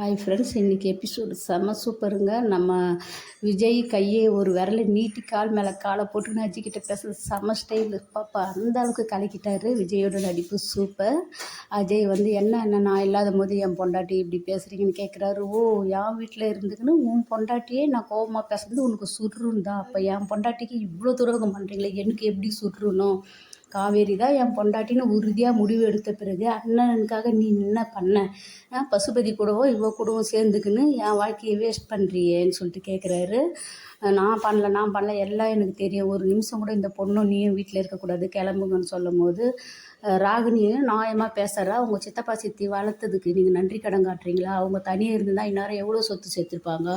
Hi friends இன்றைக்கி episode செம சூப்பருங்க நம்ம விஜய் கையை ஒரு விரலை நீட்டி கால் மேலே காலை போட்டுன்னு அஜிக்கிட்ட பேசுறது செம ஸ்டைல் பாப்பா அந்த அளவுக்கு கலக்கிட்டார். விஜயோட நடிப்பு சூப்பர் அஜய் வந்து என்ன என்ன நான் இல்லாத போது என் பொண்டாட்டி இப்படி பேசுகிறீங்கன்னு கேட்குறாரு ஓ என் வீட்டில் இருந்துக்குன்னு உன் பொண்டாட்டியே நான் கோபமாக பேசுறது உனக்கு சுருன்னு தான் அப்போ என் பொண்டாட்டிக்கு இவ்வளோ துரோகம் பண்ணுறீங்களே எனக்கு எப்படி சுடுறணும் காவேரி தான் என் பொண்டாட்டின்னு உறுதியாக முடிவு எடுத்த பிறகு அண்ணனுக்காக நீ என்ன பண்ண? பசுபதி கூடவும் இவ கூடவும் சேர்ந்துக்கின்னு என் வாழ்க்கையை வேஸ்ட் பண்ணுறியேன்னு சொல்லிட்டு கேட்குறாரு நான் பண்ணல நான் பண்ணல எல்லாம் எனக்கு தெரியும். ஒரு நிமிஷம் கூட இந்த பொண்ணும் நீயும் வீட்டில் இருக்கக்கூடாது கிளம்புங்கன்னு சொல்லும் போது ராகினியும் நியாயமாக பேசுகிறா உங்கள் சித்தப்பா சித்தி வளர்த்ததுக்கு நீங்கள் நன்றி கடன் காட்டுறீங்களா? அவங்க தனியாக இருந்தால் இந்நேரம் எவ்வளோ சொத்து சேர்த்துருப்பாங்க?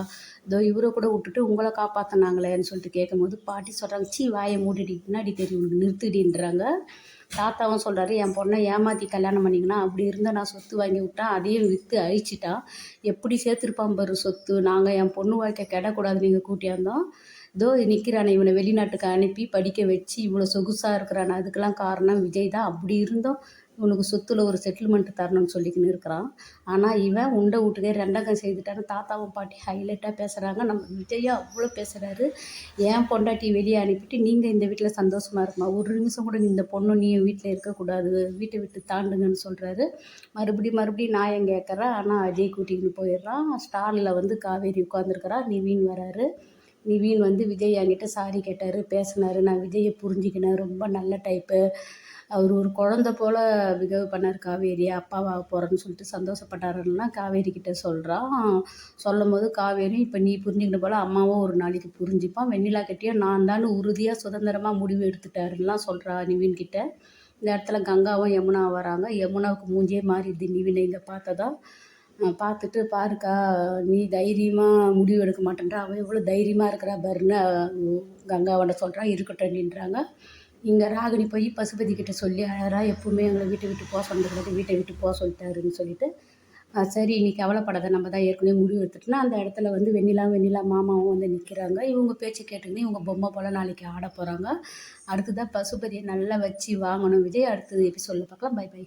இதோ இவரை கூட விட்டுட்டு உங்களை காப்பாற்றினாங்களேன்னு சொல்லிட்டு கேட்கும்போது பாட்டி சொல்கிறாங்க சீ வாயை மூடிடி பின்னாடி தெரியும் உனக்கு நிறுத்திடின்றாங்க. தாத்தாவும் சொல்கிறாரு என் பொண்ணை ஏமாற்றி கல்யாணம் பண்ணிங்கன்னா அப்படி இருந்தால் நான் சொத்து வாங்கி விட்டேன் அதையும் விற்று அழிச்சிட்டான் எப்படி சேர்த்துருப்பான் பாரு சொத்து? நாங்கள் என் பொண்ணு வாழ்க்கை கெடக்கூடாது நீங்கள் கூட்டியாந்தோம் இதோ நிற்கிறானே இவனை வெளிநாட்டுக்கு அனுப்பி படிக்க வச்சு இவ்வளோ சொகுசாக இருக்கிறானே அதுக்கெல்லாம் காரணம் விஜய் தான். அப்படி இருந்தோம். இவனுக்கு சொத்தில் ஒரு செட்டில்மெண்ட் தரணும்னு சொல்லிக்கின்னு இருக்கிறான். ஆனால் இவன் உண்டை வீட்டுக்கே ரெண்டகம் செய்துட்டான்னு தாத்தாவும் பாட்டி ஹைலைட்டாக பேசுகிறாங்க நம்ம விஜயா அவ்வளோ பேசுகிறாரு ஏன் பொண்டாட்டி வெளியே அனுப்பிட்டு நீங்கள் இந்த வீட்டில் சந்தோஷமாக இருக்குமா ஒரு நிமிஷம் கூட இந்த பொண்ணு நீ வீட்டில் இருக்கக்கூடாது வீட்டை விட்டு தாண்டுங்கன்னு சொல்கிறாரு மறுபடியும் மறுபடியும் நான் கேட்குறேன் ஆனால் அஜய் கூட்டிகிட்டு போயிடுறான். ஸ்டாலில் வந்து காவேரி உட்காந்துருக்கிறா நிவீன் வராரு. நிவீன் வந்து விஜய் என்கிட்ட சாரி கேட்டார் பேசினார். நான் விஜயை புரிஞ்சுக்கினேன். ரொம்ப நல்ல டைப்பு அவர் ஒரு குழந்த போல் பிஹேவ் பண்ணார் காவேரி. அப்பாவாக போகிறேன்னு சொல்லிட்டு சந்தோஷப்பட்டாருன்னா காவேரி கிட்டே சொல்கிறான் சொல்லும் போது காவேரி இப்போ நீ புரிஞ்சுக்கிட்ட போல் அம்மாவும் ஒரு நாளைக்கு புரிஞ்சுப்பான். வெண்ணிலா கிட்டேயும் நான் தான் உறுதியாக சுதந்திரமாக முடிவு எடுத்துட்டாருலாம் சொல்கிறா நிவின் கிட்டே. இந்த இடத்துல கங்காவும் யமுனா வராங்க. யமுனாவுக்கு மூஞ்சே மாறிடுது நிவினை இங்கே பார்த்ததா? பார்த்துட்டு பாருக்கா நீ தைரியமாக முடிவு எடுக்க மாட்டேன்றா. அவள் எவ்வளோ தைரியமாக இருக்கிறா பாருன்னு கங்காவோட சொல்கிறான் இருக்கட்டும் நின்றாங்க இங்கே ராகினி போய் பசுபதி கிட்ட சொல்லி அழறா எப்பவுமே எங்களை வீட்டை விட்டு போக சொன்னது வீட்டை விட்டு போக சொல்லிட்டாருன்னு சொல்லிட்டு சரி நீ கவலைப்படாத. நம்ம தான் ஏற்கனவே முடிவு எடுத்துட்டுனா அந்த இடத்துல வந்து வெண்ணிலா வெண்ணிலா மாமாவும் வந்து நிற்கிறாங்க இவங்க பேச்சு கேட்டுக்கின்னு இவங்க பொம்மை போல் நாளைக்கு ஆட போகிறாங்க அடுத்ததாக பசுபதியை நல்லா வச்சு வாங்கணும் விஜய். அடுத்தது எப்படி சொல்ல பார்க்கலாம். Bye bye.